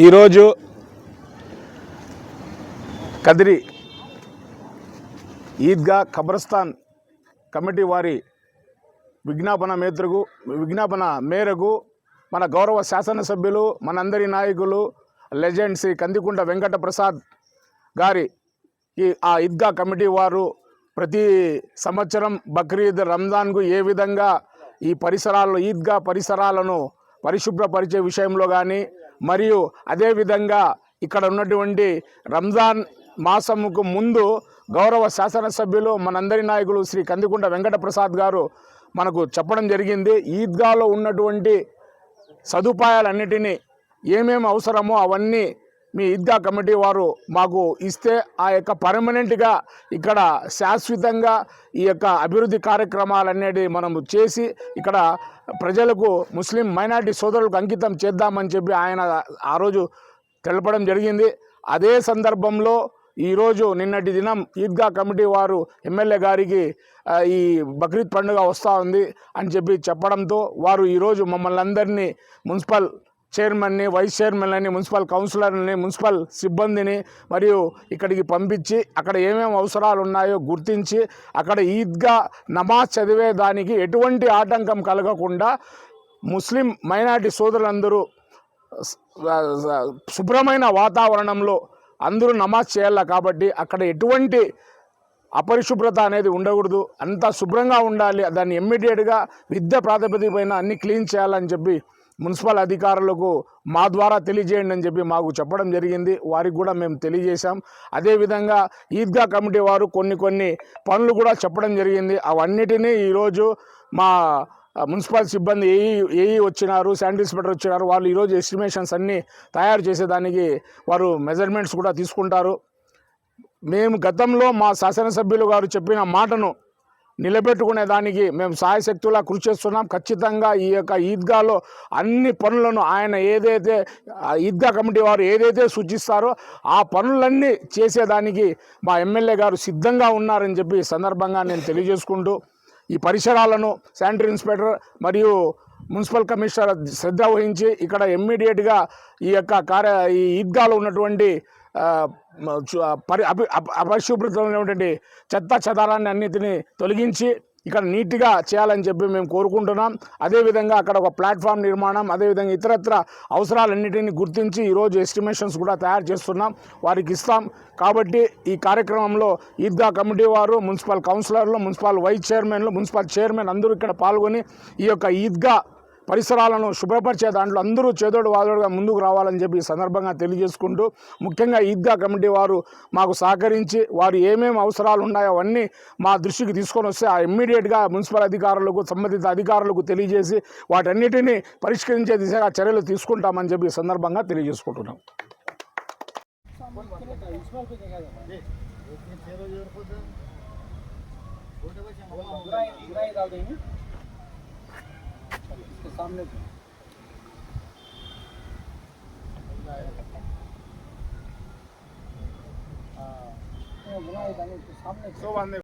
ఈరోజు కదిరి ఈద్గా ఖబరస్థాన్ కమిటీ వారి విజ్ఞాపన మేతకు విజ్ఞాపన మేరకు మన గౌరవ శాసనసభ్యులు మనందరి నాయకులు లెజెండ్ శ్రీ కందికుంట వెంకట ప్రసాద్ గారి ఈ ఆ ఈద్గా కమిటీ వారు ప్రతి సంవత్సరం బక్రీద్ రంజాన్కు ఏ విధంగా ఈ పరిసరాల్లో ఈద్గా పరిసరాలను పరిశుభ్రపరిచే విషయంలో కానీ మరియు అదేవిధంగా ఇక్కడ ఉన్నటువంటి రంజాన్ మాసముకు ముందు గౌరవ శాసనసభ్యులు మనందరి నాయకులు శ్రీ కందికుంట వెంకట ప్రసాద్ గారు మనకు చెప్పడం జరిగింది. ఈద్గాలో ఉన్నటువంటి సదుపాయాలన్నిటినీ ఏమేమి అవసరమో అవన్నీ మీ ఈద్గా కమిటీ వారు మాకు ఇస్తే ఆ యొక్క పర్మనెంట్గా ఇక్కడ శాశ్వతంగా ఈ యొక్క అభివృద్ధి కార్యక్రమాలనేది మనము చేసి ఇక్కడ ప్రజలకు ముస్లిం మైనారిటీ సోదరులకు అంకితం చేద్దామని చెప్పి ఆయన ఆ రోజు తెలపడం జరిగింది. అదే సందర్భంలో ఈరోజు నిన్నటి దినం ఈద్గా కమిటీ వారు ఎమ్మెల్యే గారికి ఈ బక్రీద్ పండుగ వస్తూ ఉంది అని చెప్పి చెప్పడంతో వారు ఈరోజు మమ్మల్ని అందరినీ మున్సిపల్ చైర్మన్ని వైస్ చైర్మన్లని మున్సిపల్ కౌన్సిలర్ని మున్సిపల్ సిబ్బందిని మరియు ఇక్కడికి పంపించి అక్కడ ఏమేమి అవసరాలు ఉన్నాయో గుర్తించి అక్కడ ఈద్గా నమాజ్ చదివే దానికి ఎటువంటి ఆటంకం కలగకుండా ముస్లిం మైనారిటీ సోదరులందరూ శుభ్రమైన వాతావరణంలో అందరూ నమాజ్ చేయాలి కాబట్టి అక్కడ ఎటువంటి అపరిశుభ్రత అనేది ఉండకూడదు. అంతా శుభ్రంగా ఉండాలి. దాన్ని ఇమ్మీడియట్గా విద్య ప్రాతిపదిక పైన అన్ని క్లీన్ చేయాలని చెప్పి మున్సిపల్ అధికారులకు మా ద్వారా తెలియజేయండి అని చెప్పి మాకు చెప్పడం జరిగింది. వారికి కూడా మేము తెలియజేశాం. అదేవిధంగా ఈద్గా కమిటీ వారు కొన్ని కొన్ని పనులు కూడా చెప్పడం జరిగింది. అవన్నిటినీ ఈరోజు మా మున్సిపల్ సిబ్బంది ఏఈ ఏఈ వచ్చినారు శానిటరీ ఇన్స్పెక్టర్ వచ్చినారు వాళ్ళు ఈరోజు ఎస్టిమేషన్స్ అన్నీ తయారు చేసేదానికి వారు మెజర్మెంట్స్ కూడా తీసుకుంటారు. మేము గతంలో మా శాసనసభ్యులు గారు చెప్పిన మాటను నిలబెట్టుకునే దానికి మేము సాయశక్తులా కృషి చేస్తున్నాం. ఖచ్చితంగా ఈ యొక్క ఈద్గాలో అన్ని పనులను ఆయన ఏదైతే ఈద్గా కమిటీ వారు ఏదైతే సూచిస్తారో ఆ పనులన్నీ చేసేదానికి మా ఎమ్మెల్యే గారు సిద్ధంగా ఉన్నారని చెప్పి సందర్భంగా నేను తెలియజేసుకుంటూ ఈ పరిసరాలను శానిటరీ ఇన్స్పెక్టర్ మరియు మున్సిపల్ కమిషనర్ శ్రద్ధ వహించి ఇక్కడ ఇమ్మీడియట్గా ఈ యొక్క కార్య ఈ ఈద్గాలో ఉన్నటువంటి పరి అపి అప- అపరిశుభ్రత ఉన్నటువంటి చెత్త చెదారాన్ని అన్నిటిని తొలగించి ఇక్కడ నీట్గా చేయాలని చెప్పి మేము కోరుకుంటున్నాం. అదేవిధంగా అక్కడ ఒక ప్లాట్ఫామ్ నిర్మాణం అదేవిధంగా ఇతరత్ర అవసరాలన్నిటిని గుర్తించి ఈరోజు ఎస్టిమేషన్స్ కూడా తయారు చేస్తున్నాం. వారికి ఇస్తాం. కాబట్టి ఈ కార్యక్రమంలో ఈద్గా కమిటీ వారు మున్సిపల్ కౌన్సిలర్లు మున్సిపల్ వైస్ చైర్మన్లు మున్సిపల్ చైర్మన్ అందరూ ఇక్కడ పాల్గొని ఈ యొక్క ఈద్గా పరిసరాలను శుభ్రపరిచే దాంట్లో అందరూ చేదోడు వాదోడుగా ముందుకు రావాలని చెప్పి సందర్భంగా తెలియజేసుకుంటూ ముఖ్యంగా ఈద్గా కమిటీ వారు మాకు సహకరించి వారు ఏమేమి అవసరాలు ఉన్నాయో అవన్నీ మా దృష్టికి తీసుకొని వస్తే ఆ ఇమ్మీడియట్గా మున్సిపల్ అధికారులకు సంబంధిత అధికారులకు తెలియజేసి వాటన్నిటినీ పరిష్కరించే దిశగా చర్యలు తీసుకుంటామని చెప్పి సందర్భంగా తెలియజేసుకుంటున్నాం. ఇరవై তো সামনে তো হ্যাঁ সামনে